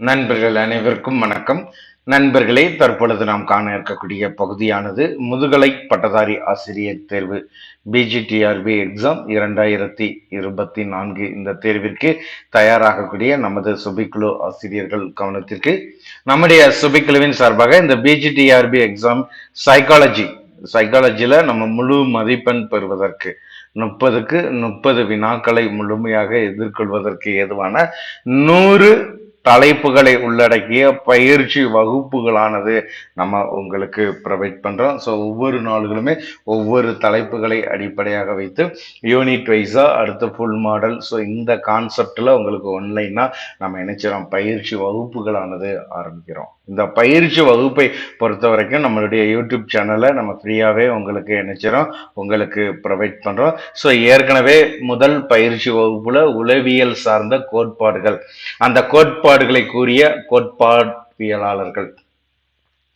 நண்பர்கள் அனைவருக்கும் வணக்கம். நண்பர்களே தற்பொழுது நாம் காண இருக்கக்கூடிய பகுதியானது முதுகலை பட்டதாரி ஆசிரியர் தேர்வு பிஜிடிஆர்பி எக்ஸாம் இரண்டாயிரத்தி இருபத்தி நான்கு இந்த தேர்விற்கு தயாராகக்கூடிய நமது சுபிக்குழு ஆசிரியர்கள் கவனத்திற்கு நம்முடைய சுபிக்குழுவின் சார்பாக இந்த பிஜிடிஆர்பி எக்ஸாம் சைக்காலஜி சைக்காலஜியில் நம்ம முழு மதிப்பெண் பெறுவதற்கு முப்பதுக்கு முப்பது வினாக்களை முழுமையாக எதிர்கொள்வதற்கு ஏதுவான நூறு தலைப்புகளை உள்ளடக்கிய பயிற்சி வகுப்புகளானது நம்ம உங்களுக்கு ப்ரொவைட் பண்ணுறோம் ஸோ ஒவ்வொரு நாளுகளுமே ஒவ்வொரு தலைப்புகளை அடிப்படையாக வைத்து யூனிட் வைஸாக அடுத்த ஃபுல் மாடல் ஸோ இந்த கான்செப்டில் உங்களுக்கு ஒன்லைனாக நம்ம நினைச்சிடோம் பயிற்சி வகுப்புகளானது ஆரம்பிக்கிறோம். இந்த பயிற்சி வகுப்பை பொறுத்த வரைக்கும் நம்மளுடைய யூடியூப் சேனலை நம்ம ஃப்ரீயாகவே உங்களுக்கு நினைச்சிடோம் உங்களுக்கு ப்ரொவைட் பண்ணுறோம் ஸோ ஏற்கனவே முதல் பயிற்சி வகுப்பில் உளவியல் சார்ந்த கோட்பாடுகள். அந்த கோட்பாடுகளை கூறிய கோட்பாடியலாளர்கள்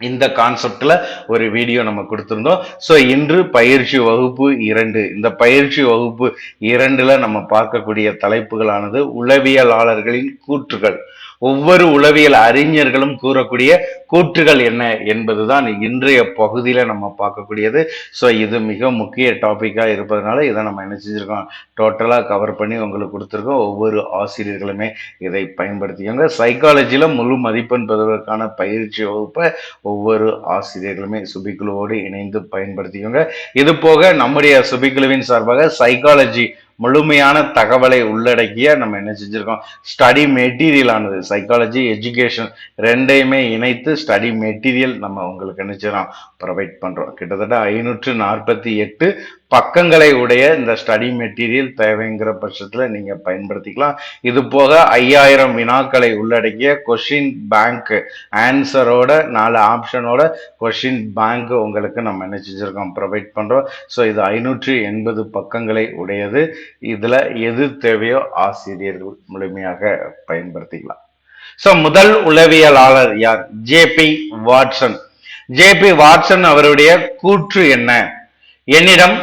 இந்த கான்செப்ட்ல ஒரு வீடியோ நம்ம கொடுத்துருந்தோம். ஸோ இன்று பயிற்சி வகுப்பு இரண்டு. இந்த பயிற்சி வகுப்பு இரண்டில் நம்ம பார்க்கக்கூடிய தலைப்புகளானது உளவியலாளர்களின் கூற்றுகள். ஒவ்வொரு உளவியல் அறிஞர்களும் கூறக்கூடிய கூற்றுகள் என்ன என்பதுதான் இன்றைய பகுதியில் நம்ம பார்க்கக்கூடியது. ஸோ இது மிக முக்கிய டாப்பிக்காக இருப்பதனால இதை நம்ம என்ன செஞ்சுருக்கோம்? டோட்டலாக கவர் பண்ணி உங்களுக்கு கொடுத்துருக்கோம். ஒவ்வொரு ஆசிரியர்களுமே இதை பயன்படுத்திக்கோங்க. சைக்காலஜியில் முழு மதிப்பெண் பெறுவதற்கான பயிற்சி வகுப்பை ஒவ்வொரு ஆசிரியர்களுமே சுபிக்குழுவோடு இணைந்து பயன்படுத்திக்கோங்க. இது போக நம்முடைய சுபிக்குழுவின் சார்பாக சைக்காலஜி முழுமையான தகவலை உள்ளடக்கிய நம்ம என்ன செஞ்சிருக்கோம்? ஸ்டடி மெட்டீரியல் ஆனது சைக்காலஜி எஜுகேஷன் ரெண்டையுமே இணைத்து ஸ்டடி மெட்டீரியல் நம்ம உங்களுக்கு என்ன செய்யறோம்? ப்ரொவைட் பண்ணுறோம் கிட்டத்தட்ட ஐநூற்று நாற்பத்தி எட்டு பக்கங்களை உடைய இந்த ஸ்டடி மெட்டீரியல் தேவைங்கிற பட்சத்தில் நீங்கள் பயன்படுத்திக்கலாம். இது போக ஐயாயிரம் வினாக்களை உள்ளடக்கிய கொஷின் பேங்க் ஆன்சரோட நாலு ஆப்ஷனோட கொஷின் பேங்க் உங்களுக்கு நம்ம என்ன ப்ரொவைட் பண்ணுறோம் ஸோ இது ஐநூற்றி எண்பது பக்கங்களை உடையது. இதில் எது தேவையோ ஆசிரியர்கள் முழுமையாக பயன்படுத்திக்கலாம். ஸோ முதல் உளவியலாளர் யார்? ஜேபி வாட்சன் ஜேபி வாட்சன் அவருடைய கூற்று என்ன? என்னிடம்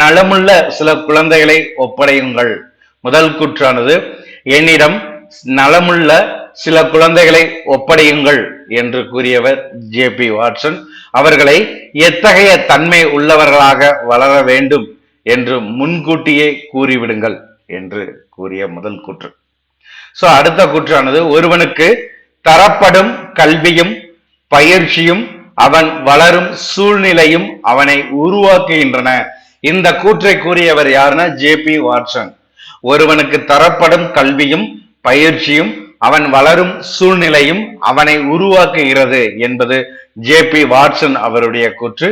நலமுள்ள சில குழந்தைகளை ஒப்படையுங்கள். முதல் கூற்றானது என்னிடம் நலமுள்ள சில குழந்தைகளை ஒப்படையுங்கள் என்று கூறியவர் ஜே பி வாட்சன். அவர்களை எத்தகைய தன்மை உள்ளவர்களாக வளர வேண்டும் என்று முன்கூட்டியே கூறிவிடுங்கள் என்று கூறிய முதல் கூற்று. சோ அடுத்த கூற்றானது ஒருவனுக்கு தரப்படும் கல்வியும் பயிற்சியும் அவன் வளரும் சூழ்நிலையும் அவனை உருவாக்குகின்றன. இந்த கூற்றை கூறியவர் யாருன்னா ஜே பி வாட்சன். ஒருவனுக்கு தரப்படும் கல்வியும் பயிற்சியும் அவன் வளரும் சூழ்நிலையும் அவனை உருவாக்குகிறது என்பது ஜே பி வாட்சன் அவருடைய கூற்று.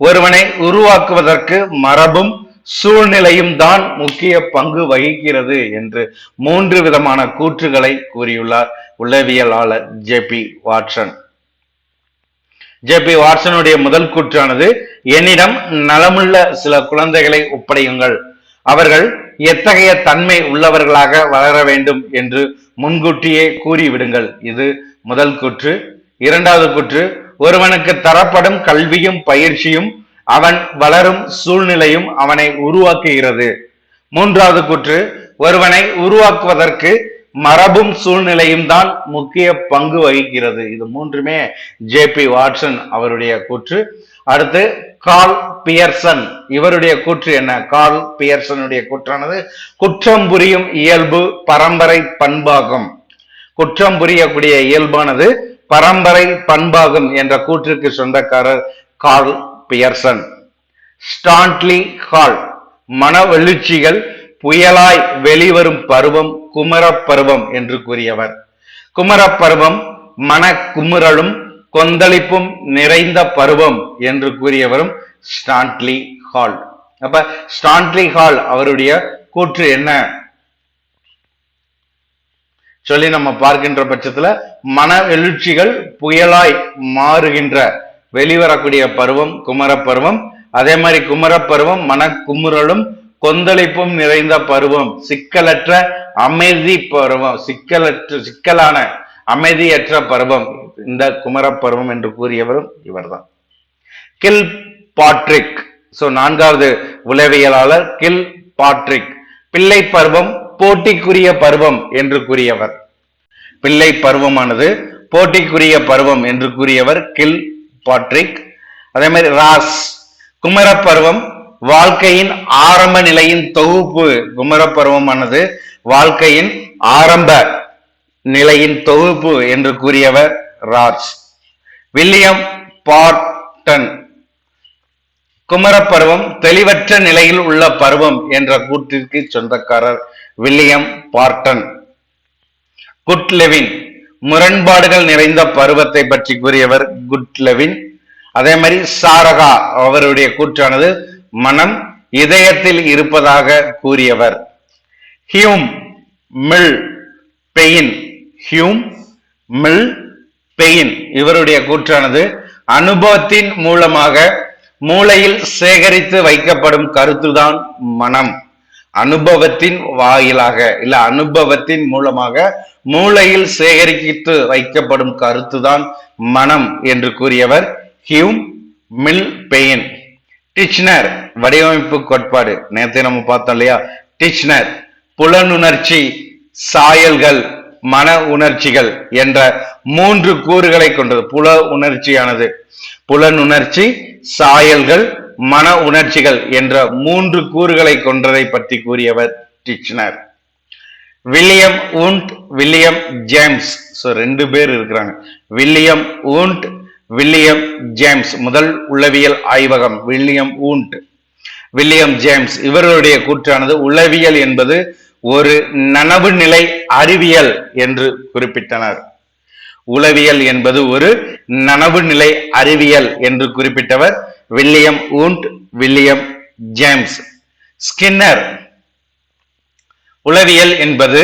ஒருவனை உருவாக்குவதற்கு மரபும் சூழ்நிலையும் தான் முக்கிய பங்கு வகிக்கிறது என்று மூன்று விதமான கூற்றுகளை கூறியுள்ளார் உளவியலாளர் J B Watson. J B வாட்சனுடைய முதல் கூற்றானது என்னிடம் நலமுள்ள சில குழந்தைகளை ஒப்படையுங்கள். அவர்கள் எத்தகைய தன்மை உள்ளவர்களாக வளர வேண்டும் என்று முன்கூட்டியே கூறிவிடுங்கள். இது முதல் கூற்று. இரண்டாவது கூற்று ஒருவனுக்கு தரப்படும் கல்வியும் பயிற்சியும் அவன் வளரும் சூழ்நிலையும் அவனை உருவாக்குகிறது. மூன்றாவது கூற்று ஒருவனை உருவாக்குவதற்கு மரபும் சூழ்நிலையும் தான் முக்கிய பங்கு வகிக்கிறது. இது மூன்றுமே ஜே பி வாட்சன் அவருடைய கூற்று. அடுத்து கால் பியர்சன். இவருடைய கூற்று என்ன? கால் பியர்சனுடைய கூற்றானது குற்றம் புரியும் இயல்பு பரம்பரை பண்பாகும். குற்றம் புரியக்கூடிய இயல்பானது பரம்பரை பண்பாகும் என்ற கூற்றுக்கு சொந்தக்காரர் கால் பியர்சன். Stanley hall. மன எழுச்சிகள் புயலாய் வெளிவரும் பருவம் குமரப் பருவம் என்று கூறியவர். குமரப்பருவம் மன குமுறலும் கொந்தளிப்பும் நிறைந்த பருவம் என்று கூறியவரும் ஸ்டான்ட்லி ஹால். அப்ப ஸ்டான்ட்லி ஹால் அவருடைய கூற்று என்ன? சொல்லி நம்ம பார்க்கின்ற பட்சத்துல மன எழுச்சிகள் புயலாய் மாறுகின்ற வெளிவரக்கூடிய பருவம் குமரப்பருவம். அதே மாதிரி குமரப்பருவம் மன குமுறலும் கொந்தளிப்பும் நிறைந்த பருவம். சிக்கலற்ற அமைதி பருவம் சிக்கலற்ற சிக்கலான அமைதியற்ற பருவம். இந்த குமரப்பருவம் என்று கூறியவரும் இவர்தான். Kill Patrick. சோ நான்காவது உளவியலாளர் கில் பாட்ரிக். பிள்ளை பருவம் போட்டிக்குரிய பருவம் என்று கூறியவர். பிள்ளை பருவமானது போட்டிக்குரிய பருவம் என்று கூறியவர் கில் பாட்ரிக். அதே மாதிரி ராஸ். குமரப்பருவம் வாழ்க்கையின் ஆரம்ப நிலையின் தொகுப்பு குமரப்பருவமானது. வாழ்க்கையின் ஆரம்ப நிலையின் தொகுப்பு என்று கூறியவர் ராஜ். William pardon. குமரப்பருவம் தெளிவற்ற நிலையில் உள்ள பருவம் என்ற கூற்றிற்கு சொந்தக்காரர் வில்லியம் பார்டன். குட்லெவின் முரண்பாடுகள் நிறைந்த பருவத்தை பற்றி கூறியவர் குட்லெவின். அதே மாதிரி சாரகா அவருடைய கூற்றானது மனம் இதயத்தில் இருப்பதாக கூறியவர். Hume Mill Bain Hume Mill Bain இவருடைய கூற்றானது அனுபவத்தின் மூலமாக மூளையில் சேகரித்து வைக்கப்படும் கருத்துதான் மனம். அனுபவத்தின் வாயிலாக இல்ல அனுபவத்தின் மூலமாக மூளையில் சேகரித்து வைக்கப்படும் கருத்துதான் மனம் என்று கூறியவர். ஹியூம் மில் பெயின் டிச்னர் வடிவமைப்பு கோட்பாடு. நேற்று நம்ம பார்த்தோம் இல்லையா? டிச்னர் புலனுணர்ச்சி சாயல்கள் மன உணர்ச்சிகள் என்ற மூன்று கூறுகளை கொண்டது. புல உணர்ச்சியானது. புலனுணர்ச்சி சாயல்கள் மன உணர்ச்சிகள் என்ற மூன்று கூறுகளை கொன்றதை பற்றி கூறியவர் Titchener William Wundt William James. So ரெண்டு பேர் இருக்கிறாங்க. William Wundt William James. முதல் உளவியல் ஆய்வகம் வில்லியம் ஊண்ட் வில்லியம் ஜேம்ஸ். இவர்களுடைய கூற்றானது உளவியல் என்பது ஒரு நனவு நிலை அறிவியல் என்று குறிப்பிட்டனர். உளவியல் என்பது ஒரு நனவு நிலை அறிவியல் என்று குறிப்பிட்டவர் William Wundt William James. Skinner. உளவியல் என்பது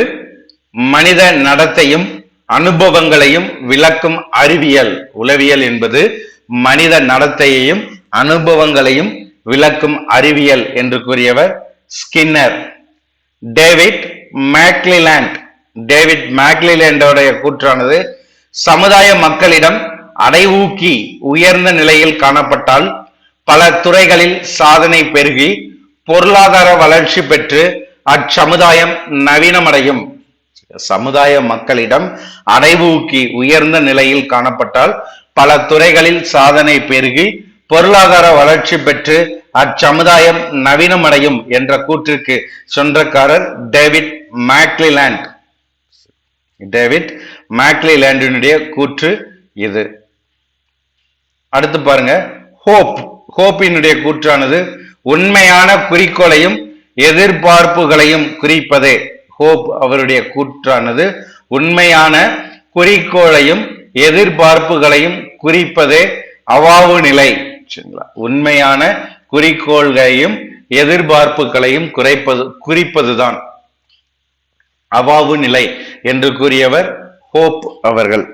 மனித நடத்தையும் அனுபவங்களையும் விளக்கும் அறிவியல் உளவியல் என்பது மனித நடத்தையையும் அனுபவங்களையும் விளக்கும் அறிவியல் என்று கூறியவர் ஸ்கின்னர். David McClelland. டேவிட் மேக்லிலேண்டோடைய கூற்றானது சமுதாய மக்களிடம் அடைவூக்கி உயர்ந்த நிலையில் காணப்பட்டால் பல துறைகளில் சாதனை பெருகி பொருளாதார வளர்ச்சி பெற்று அச்சமுதாயம் நவீனமடையும். சமுதாய மக்களிடம் அடைவூக்கி உயர்ந்த நிலையில் காணப்பட்டால் பல துறைகளில் சாதனை பெருகி பொருளாதார வளர்ச்சி பெற்று அச்சமுதாயம் நவீனமடையும் என்ற கூற்றிற்கு சொந்தக்காரர் டேவிட் மேக்லிலேண்ட். டேவிட் மேக்லிலேண்டினுடைய கூற்று இது. அடுத்து பாருங்க. ஹோப். ஹோப்பினுடைய கூற்றானது உண்மையான குறிக்கோளையும் எதிர்பார்ப்புகளையும் குறிப்பதே. ஹோப் அவருடைய கூற்றானது உண்மையான குறிக்கோளையும் எதிர்பார்ப்புகளையும் குறிப்பதே அவாவு நிலை சரிங்களா உண்மையான குறிக்கோள்களையும் எதிர்பார்ப்புகளையும் குறைப்பது குறிப்பதுதான். அவாவு நிலை என்று கூறியவர் ஹோப் அவர்கள்.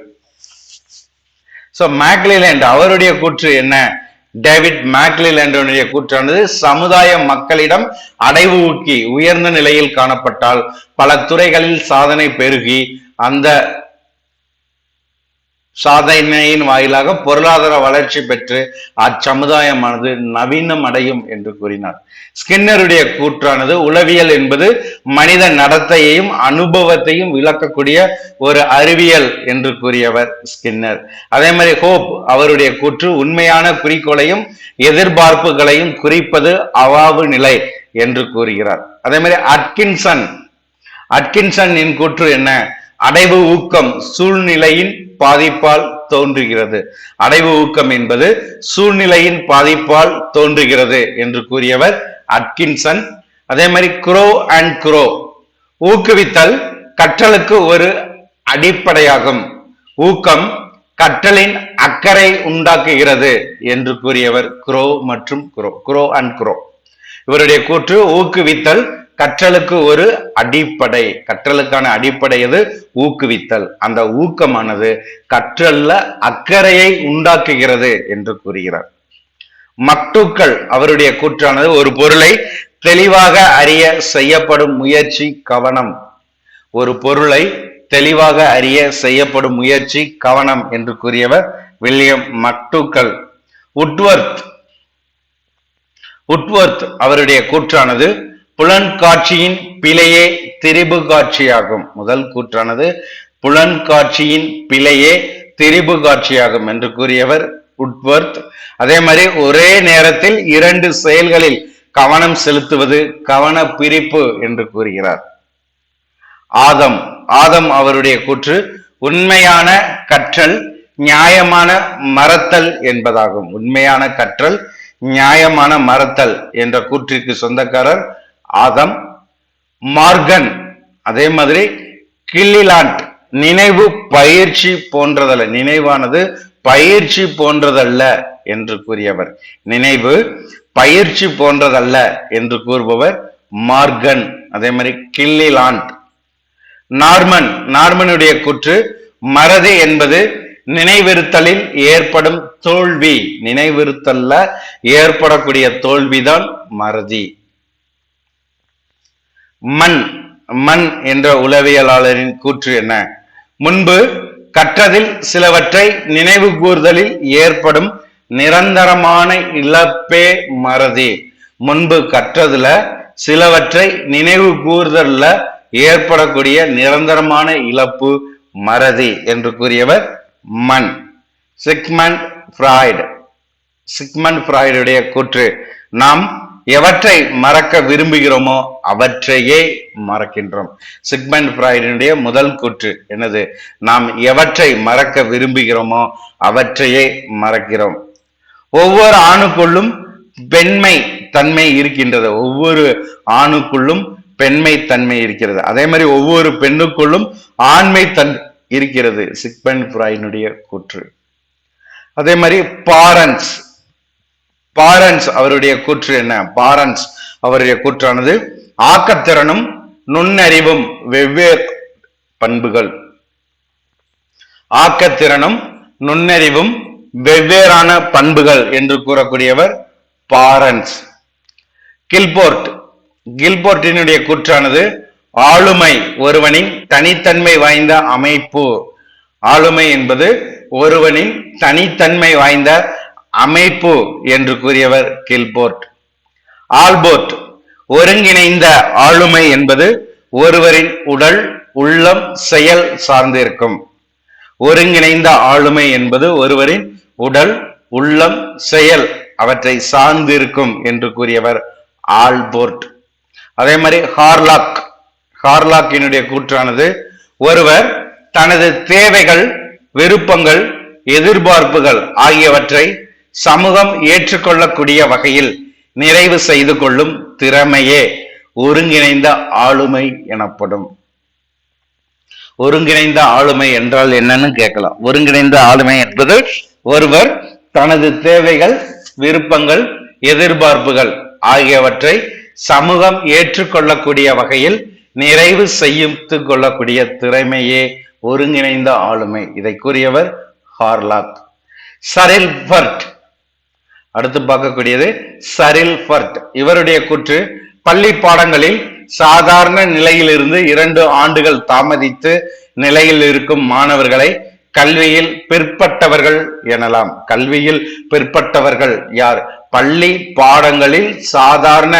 சோ மேக்லிலேண்ட் அவருடைய கூற்று என்ன? டேவிட் மேக்லிலேண்டனுடைய கூற்றானது சமுதாய மக்களிடம் அடைவு ஊக்கி உயர்ந்த நிலையில் காணப்பட்டால் பல துறைகளில் சாதனை பெருகி அந்த சாதனையின் வாயிலாக பொருளாதார வளர்ச்சி பெற்று அச்சமுதாயமானது நவீனம் அடையும் என்று கூறினார். ஸ்கின்னருடைய கூற்றானது உளவியல் என்பது மனித நடத்தையையும் அனுபவத்தையும் விளக்கக்கூடிய ஒரு அறிவியல் என்று கூறியவர் ஸ்கின்னர். அதே மாதிரி ஹோப் அவருடைய கூற்று உண்மையான குறிக்கோளையும் எதிர்பார்ப்புகளையும் குறிப்பது அவாவு நிலை என்று கூறுகிறார். அதே மாதிரி அட்கின்சன். அட்கின்சன் கூற்று என்ன? அடைவு ஊக்கம் சூழ்நிலையின் பாதிப்பால் தோன்றுகிறது. அடைவு ஊக்கம் என்பது சூழ்நிலையின் பாதிப்பால் தோன்றுகிறது என்று கூறியவர் அட்கின்சன். அதே மாதிரி குரோ அண்ட் குரோ. ஊக்குவித்தல் கற்றலுக்கு ஒரு அடிப்படையாகும். ஊக்கம் கற்றலின் அக்கறை உண்டாக்குகிறது என்று கூறியவர் குரோ மற்றும் குரோ. Grow and grow. இவருடைய கூற்று ஊக்குவித்தல் கற்றலுக்கு ஒரு அடிப்படை. கற்றலுக்கான அடிப்படை எது? ஊக்குவித்தல். அந்த ஊக்கமானது கற்றல்ல அக்கறையை உண்டாக்குகிறது என்று கூறுகிறார். மட்டுக்கள் அவருடைய கூற்றானது ஒரு பொருளை தெளிவாக அறிய செய்யப்படும் முயற்சி கவனம். ஒரு பொருளை தெளிவாக அறிய செய்யப்படும் முயற்சி கவனம் என்று கூறியவர் வில்லியம் மக்டுக்கள் உட்வர்த். உட்வர்த் அவருடைய கூற்றானது புலன் காட்சியின் பிழையே திரிபு காட்சியாகும் முதல் கூற்றானது புலன்காட்சியின் பிழையே திரிபு காட்சியாகும் என்று கூறியவர் உட்வர்த். அதே மாதிரி ஒரே நேரத்தில் இரண்டு செயல்களில் கவனம் செலுத்துவது கவன பிரிப்பு என்று கூறுகிறார். ஆதம். ஆதம் அவருடைய கூற்று உண்மையான கற்றல் நியாயமான மறத்தல் என்பதாகும். உண்மையான கற்றல் நியாயமான மறத்தல் என்ற கூற்றிற்கு சொந்தக்காரர் ஆதம் மார்கன் அதே மாதிரி கில்லிலாண்ட். நினைவு பயிற்சி போன்றதல்ல. நினைவானது பயிற்சி போன்றதல்ல என்று கூறியவர். நினைவு பயிற்சி போன்றதல்ல என்று கூறுபவர் மார்கன் அதே மாதிரி கில்லிலாண்ட். நார்மன் நார்மனுடைய கூற்று மறதி என்பது நினைவிருத்தலில் ஏற்படும் தோல்வி. நினைவிருத்தல்ல ஏற்படக்கூடிய தோல்விதான் மறதி. மண் மண் என்ற உளவியலாளரின் கூற்று என்ன? முன்பு கற்றதில் சிலவற்றை நினைவு கூர்தலில் ஏற்படும் நிரந்தரமான இழப்பே மறதி. முன்பு கற்றதுல சிலவற்றை நினைவு கூர்தல்ல ஏற்படக்கூடிய நிரந்தரமான இழப்பு மறதி என்று கூறியவர் மண். Sigmund Freud. சிக்மண்ட் ஃப்ராய்டுடைய கூற்று. நாம் எவற்றை மறக்க விரும்புகிறோமோ அவற்றையே மறக்கின்றோம். சிக்மண்ட் ஃப்ராய்டினுடைய முதல் கூற்று என்னது? நாம் எவற்றை மறக்க விரும்புகிறோமோ அவற்றையே மறக்கிறோம். ஒவ்வொரு ஆணுக்குள்ளும் பெண்மை தன்மை இருக்கின்றது. ஒவ்வொரு ஆணுக்குள்ளும் பெண்மை தன்மை இருக்கிறது. அதே மாதிரி ஒவ்வொரு பெண்ணுக்குள்ளும் ஆண்மை தன் இருக்கிறது. சிக்மண்ட் ஃப்ராய்டினுடைய கூற்று. அதே மாதிரி பாரன்ஸ் பாரன்ஸ் அவருடைய கூற்று என்ன? பாரன்ஸ் அவருடைய கூற்றானது ஆக்கத்திறனும் நுண்ணறிவும் வெவ்வேறு பண்புகள். ஆக்கத்திறனும் நுண்ணறிவும் வெவ்வேறான பண்புகள் என்று கூறக்கூடியவர் பாரன்ஸ். கில்போர்ட். கில்போர்ட்டினுடைய கூற்றானது ஆளுமை ஒருவனின் தனித்தன்மை வாய்ந்த அமைப்பு ஆளுமை என்பது ஒருவனின் தனித்தன்மை வாய்ந்த அமைப்பு என்று கூறியவர் கில்போர்ட். ஆல்போர்ட் ஒருங்கிணைந்த ஆளுமை என்பது ஒருவரின் உடல் உள்ளம் செயல் சார்ந்திருக்கும். ஒருங்கிணைந்த ஆளுமை என்பது ஒருவரின் உடல் உள்ளம் செயல் அவற்றை சார்ந்திருக்கும் என்று கூறியவர் ஆல்போர்ட். அதே மாதிரி ஹார்லாக் ஹார்லாக்கினுடைய கூற்றானது ஒருவர் தனது தேவைகள் விருப்பங்கள் எதிர்பார்ப்புகள் ஆகியவற்றை சமூகம் ஏற்றுக்கொள்ளக்கூடிய வகையில் நிறைவு செய்து கொள்ளும் திறமையே ஒருங்கிணைந்த ஆளுமை எனப்படும். ஒருங்கிணைந்த ஆளுமை என்றால் என்னன்னு கேட்கலாம். ஒருங்கிணைந்த ஆளுமை என்பது ஒருவர் தனது தேவைகள் விருப்பங்கள் எதிர்பார்ப்புகள் ஆகியவற்றை சமூகம் ஏற்றுக்கொள்ளக்கூடிய வகையில் நிறைவு செய்து கொள்ளக்கூடிய திறமையே ஒருங்கிணைந்த ஆளுமை. இதை கூறியவர் ஹார்லாக் சரில் ஃபர்ட் அடுத்து பார்க்கக்கூடியது சரில் ஃபர்ட். இவருடைய கூற்று பள்ளி பாடங்களில் சாதாரண நிலையிலிருந்து இரண்டு ஆண்டுகள் தாமதித்து நிலையில் இருக்கும் மாணவர்களை கல்வியில் பிற்பட்டவர்கள் எனலாம். கல்வியில் பிற்பட்டவர்கள் யார்? பள்ளி பாடங்களில் சாதாரண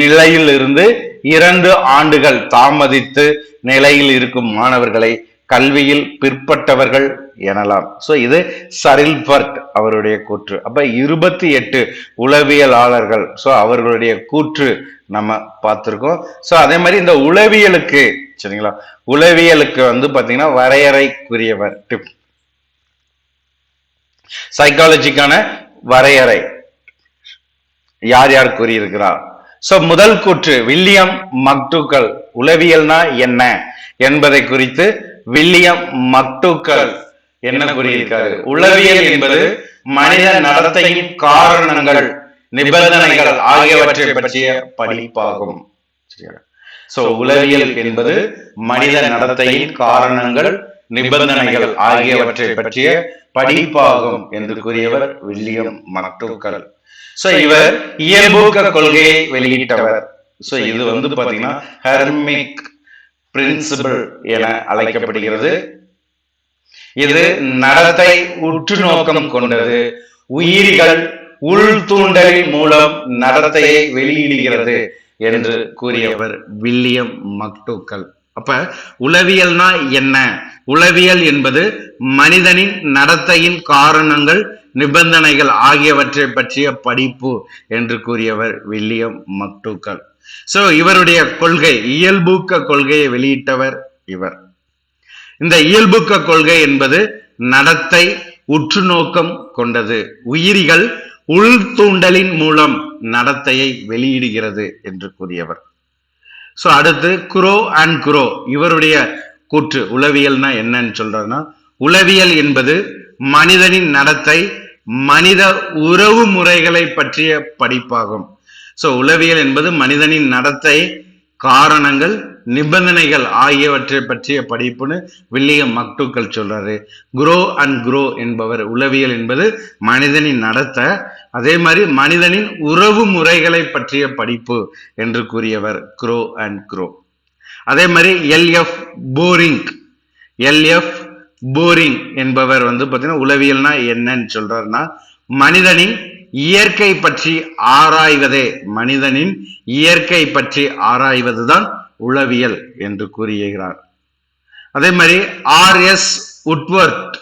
நிலையில் இருந்து இரண்டு ஆண்டுகள் தாமதித்து நிலையில் இருக்கும் மாணவர்களை கல்வியில் பிற்பட்டவர்கள் எனலாம். ஸோ இது சரில்பர்ட் அவருடைய கூற்று. அப்போ இருபத்தி எட்டு உளவியலாளர்கள் ஸோ அவர்களுடைய கூற்று நம்ம பார்த்துருக்கோம். ஸோ அதே மாதிரி இந்த உளவியலுக்கு சரிங்களா? உளவியலுக்கு வந்து பார்த்தீங்கன்னா வரையறைக்குரியவர் டிப். சைக்காலஜிக்கான வரையறை. யார் யார் கூறியிருக்கிறார் ஸோ முதல் கூற்று வில்லியம் மக்டூக்கல் உளவியல்னா என்ன என்பதை குறித்து வில்லியம் மக்டூக்கல் என்ன கூறியிருக்காரு? உளவியல் என்பது மனித நடத்தையின் காரணங்கள் நிபந்தனைகள் ஆகியவற்றை பற்றிய படிப்பாகும். சோ உளவியல் என்பது மனித நடத்தையின் காரணங்கள் நிபந்தனைகள் ஆகியவற்றை பற்றிய படிப்பாகும் என்று கூறியவர் வில்லியம் மக்டூக்கல் சோ இவர் இயல்பூக்க கொள்கையை வெளியிட்டவர். சோ இது வந்து பாத்தீங்கன்னா ஹெர்மிக் பிரின்சிபிள் என அழைக்கப்படுகிறது. இது நடத்தை உற்று நோக்கம் கொண்டது. உயிரிகள் உள் தூண்டலின் மூலம் நடத்தையை வெளியிடுகிறது என்று கூறியவர் வில்லியம் மக்டூக்கல் அப்ப உளவியல்னா என்ன? உளவியல் என்பது மனிதனின் நடத்தையின் காரணங்கள் நிபந்தனைகள் ஆகியவற்றை பற்றிய படிப்பு என்று கூறியவர் வில்லியம் மக்டூக்கல் சோ இவருடைய கொள்கை இயல்பூக்க கொள்கையை வெளியிட்டவர் இவர். இந்த இயல்புக்க கொள்கை என்பது நடத்தை உற்று நோக்கம் கொண்டது. உயிரிகள் உள்தூண்டலின் மூலம் நடத்தையை வெளியிடுகிறது என்று கூறியவர். சோ அடுத்து குரோ அண்ட் குரோ இவருடைய கூற்று உளவியல்னா என்னன்னு சொல்றதுன்னா உளவியல் என்பது மனிதனின் நடத்தை மனித உறவு முறைகளை பற்றிய படிப்பாகும். ஸோ உளவியல் என்பது மனிதனின் நடத்தை காரணங்கள் நிபந்தனைகள் ஆகியவற்றை பற்றிய படிப்புன்னு வில்லியம் மக்டூக்கள் சொல்றாரு. குரோ அண்ட் குரோ என்பவர் உளவியல் என்பது மனிதனின் நடத்தை அதே மாதிரி மனிதனின் உறவு முறைகளை பற்றிய படிப்பு என்று கூறியவர் குரோ அண்ட் குரோ அதே மாதிரி எல்எஃப் போரிங் எல்எஃப் போரிங் என்பவர் வந்து பார்த்தீங்கன்னா உளவியல்னா என்னன்னு சொல்றாருன்னா மனிதனின் இயற்கை பற்றி ஆராய்வதே மனிதனின் இயற்கை பற்றி ஆராய்வதுதான் உளவியல் என்று கூறுகிறார். அதே மாதிரி R S Woodworth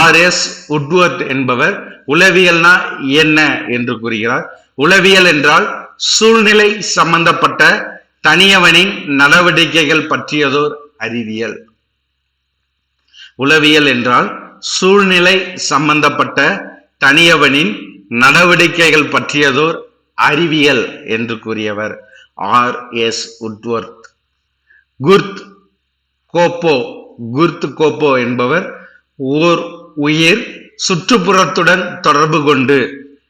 R S Woodworth என்பவர் உளவியல்னா என்ன என்று கூறுகிறார். உளவியல் என்றால் சூழ்நிலை சம்பந்தப்பட்ட தனியவனின் நடவடிக்கைகள் பற்றியதோர் அறிவியல். உளவியல் என்றால் சூழ்நிலை சம்பந்தப்பட்ட தனியவனின் நடவடிக்கைகள் பற்றியதோர் அறிவியல் என்று கூறியவர் ஆர் எஸ் உட்வர்த். குர்த் கோப்போ குர்த் கோப்போ என்பவர் ஓர் உயிர் சுற்றுப்புறத்துடன் தொடர்பு கொண்டு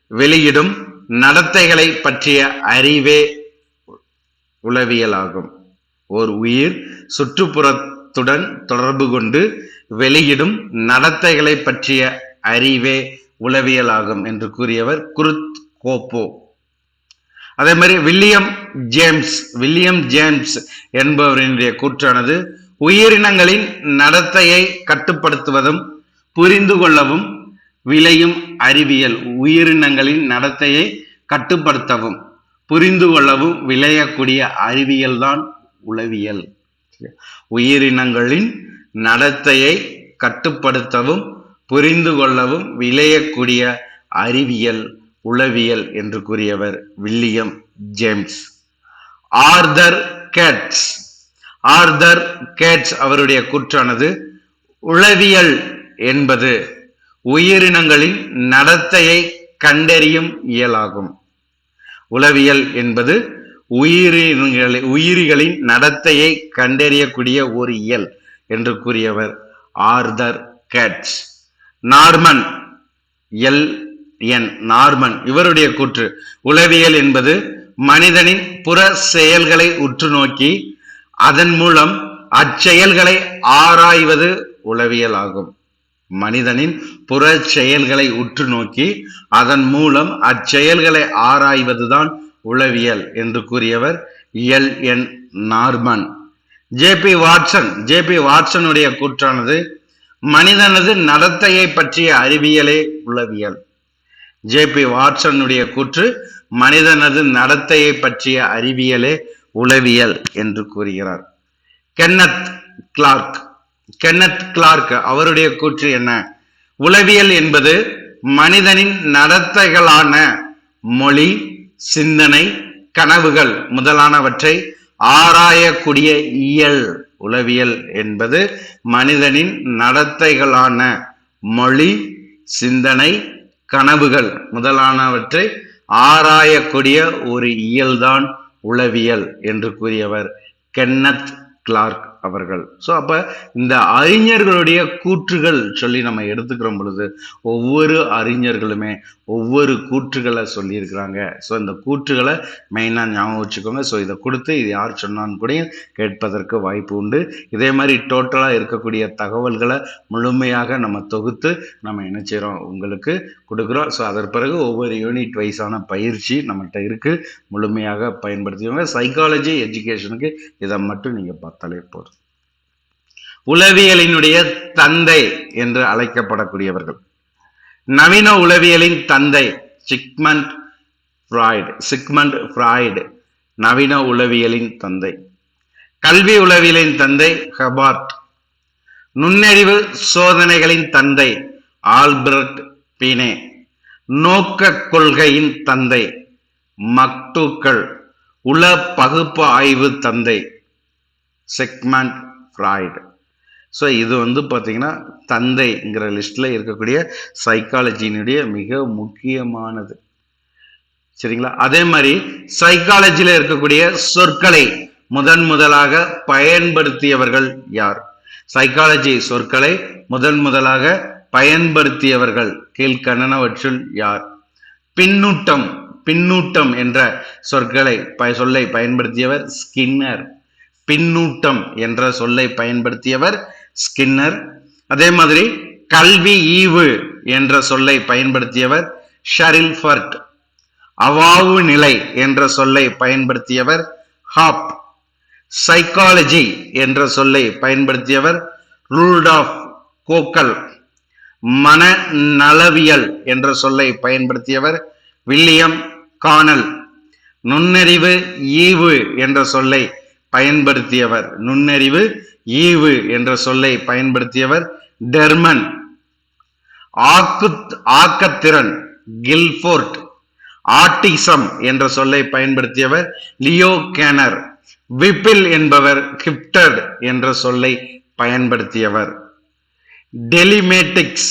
வெளியிடும் நடத்தைகளை பற்றிய அறிவே உளவியலாகும். ஓர் உயிர் சுற்றுப்புறத்துடன் தொடர்பு கொண்டு வெளியிடும் நடத்தைகளை பற்றிய அறிவே உளவியலாகும் என்று கூறியவர் குருத் கோப்போ. அதே மாதிரி வில்லியம் ஜேம்ஸ் வில்லியம் ஜேம்ஸ் என்பவரினுடைய கூற்றானது உயிரினங்களின் நடத்தையை கட்டுப்படுத்துவதும் புரிந்து கொள்ளவும் விளையும் அறிவியல் உயிரினங்களின் நடத்தையை கட்டுப்படுத்தவும் புரிந்து கொள்ளவும் விளையக்கூடிய அறிவியல் தான் உளவியல். உயிரினங்களின் நடத்தையை கட்டுப்படுத்தவும் புரிந்து கொள்ளவும் விளையக்கூடிய அறிவியல் உளவியல் என்று கூறியவர் William James. Arthur Gates. Arthur Gates அவருடைய கூற்றானது உளவியல் என்பது உயிரினங்களின் நடத்தையை கண்டறியும் இயலாகும். உளவியல் என்பது உயிரினங்களை உயிரிகளின் நடத்தையை கண்டறியக்கூடிய ஒரு இயல் என்று கூறியவர் Arthur Gates. Norman. L N Norman. இவருடைய கூற்று உளவியல் என்பது மனிதனின் புற செயல்களை உற்று நோக்கி அதன் மூலம் அச்செயல்களை ஆராய்வது உளவியல் ஆகும். மனிதனின் புற செயல்களை உற்று நோக்கி அதன் மூலம் அச்செயல்களை ஆராய்வதுதான் உளவியல் என்று கூறியவர் L N Norman. J B Watson. J B வாட்சனுடைய கூற்றானது மனிதனது நடத்தையை பற்றிய அறிவியலே உளவியல். ஜே பி வாட்சனுடைய கூற்று மனிதனது நடத்தையை பற்றிய அறிவியலே உளவியல் என்று கூறுகிறார். Kenneth Clark. கென்னத் கிளார்க் அவருடைய கூற்று என்ன? உளவியல் என்பது மனிதனின் நடத்தைகளான மொழி சிந்தனை கனவுகள் முதலானவற்றை ஆராயக்கூடிய இயல். உளவியல் என்பது மனிதனின் நடத்தைகளான மொழி சிந்தனை கனவுகள் முதலானவற்றை ஆராயக்கூடிய ஒரு இயல்தான் உளவியல் என்று கூறியவர் கென்னத் கிளார்க். அவர்கள். ஸோ அப்போ இந்த அறிஞர்களுடைய கூற்றுகள் சொல்லி நம்ம எடுத்துக்கிறோம் பொழுது ஒவ்வொரு அறிஞர்களுமே ஒவ்வொரு கூற்றுகளை சொல்லியிருக்கிறாங்க. ஸோ இந்த கூற்றுகளை மெயினாக ஞாபகம் வச்சுக்கோங்க. ஸோ இதை கொடுத்து இது யார் சொன்னான்னு கூட கேட்பதற்கு வாய்ப்பு உண்டு. இதே மாதிரி டோட்டலாக இருக்கக்கூடிய தகவல்களை முழுமையாக நம்ம தொகுத்து நம்ம என்ன செய்கிறோம் உங்களுக்கு கொடுக்குறோம். ஸோ அதற்கு பிறகு ஒவ்வொரு யூனிட் வைஸான பயிற்சி நம்மகிட்ட இருக்கு. முழுமையாக பயன்படுத்திக்கோங்க. சைக்காலஜி எஜுகேஷனுக்கு இதை மட்டும் நீங்கள் பார்த்தாலே போதும். உளவியலினுடைய தந்தை என்று அழைக்கப்படக்கூடியவர்கள். நவீன உளவியலின் தந்தை சிக்மண்ட் ஃப்ராய்டு சிக்மண்ட் ஃப்ராய்டு நவீன உளவியலின் தந்தை. கல்வி உளவியலின் தந்தை ஹபார்ட். நுண்ணறிவு சோதனைகளின் தந்தை ஆல்பர்ட் பீனே. நோக்க கொள்கையின் தந்தை மக்டூக்கள். உள பகுப்பு ஆய்வு தந்தை செக்மெண்ட் ஃப்ராய்டு. ஸோ இது வந்து பார்த்தீங்கன்னா தந்தைங்கிற லிஸ்ட்டில் இருக்கக்கூடிய சைக்காலஜியினுடைய மிக முக்கியமானது. சரிங்களா? அதே மாதிரி சைக்காலஜியில் இருக்கக்கூடிய சொற்களை முதன் முதலாக பயன்படுத்தியவர்கள் யார்? சைக்காலஜி சொற்களை முதன் முதலாக பயன்படுத்தியவர்கள் கீழ்கண்ணனவற்றுள் யார்? பின்னூட்டம் பின்னூட்டம் என்ற சொற்களை ப- சொல்லை பயன்படுத்தியவர் ஸ்கின்னர். பின்னூட்டம் என்ற சொல்லை பயன்படுத்தியவர் ஸ்கின்னர். அதே மாதிரி கல்வி ஈவு என்ற சொல்லை பயன்படுத்தியவர் ஷரில்ஃபர்ட் அவாவு நிலை என்ற சொல்லை பயன்படுத்தியவர் ஹாப். சைக்காலஜி என்ற சொல்லை பயன்படுத்தியவர் ரூல்டாஃப் கோக்கல். மன நலவியல் என்ற சொல்லை பயன்படுத்தியவர் வில்லியம் கானல். நுண்ணறிவு ஈவு என்ற சொல்லை பயன்படுத்தியவர் நுண்ணறிவு ஈவு என்ற சொல்லை பயன்படுத்தியவர் டெர்மன். ஆக்கு ஆக்கத்திறன் கில்ஃபோர்ட். ஆட்டிசம் என்ற சொல்லை பயன்படுத்தியவர் லியோ கேனர். விப்பில் என்பவர் கிப்டட் என்ற சொல்லை பயன்படுத்தியவர். டெலிமேட்டிக்ஸ்.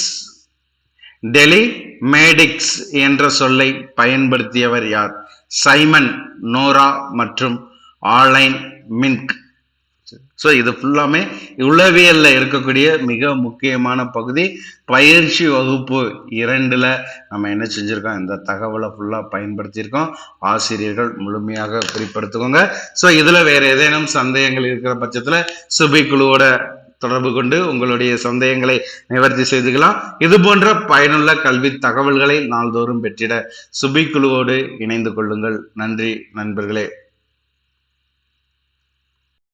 டெலிமேடிக்ஸ் என்ற சொல்லை பயன்படுத்தியவர் யார்? சைமன் நோரா மற்றும் ஆலைன் மின்க். ஸோ இது ஃபுல்லாமே உளவியலில் இருக்கக்கூடிய மிக முக்கியமான பகுதி. பயிற்சி வகுப்பு இரண்டில் நம்ம என்ன செஞ்சுருக்கோம்? இந்த தகவலை ஃபுல்லாக பயன்படுத்தியிருக்கோம். ஆசிரியர்கள் முழுமையாக குறிப்படுத்துக்கோங்க. ஸோ இதில் வேறு ஏதேனும் சந்தேகங்கள் இருக்கிற பட்சத்தில் சுபி குழுவோட தொடர்பு கொண்டு உங்களுடைய சந்தேகங்களை நிவர்த்தி செய்துக்கலாம். இது போன்ற பயனுள்ள கல்வி தகவல்களை நாள்தோறும் பெற்றிட சுபி குழுவோடு இணைந்து கொள்ளுங்கள். நன்றி நண்பர்களே.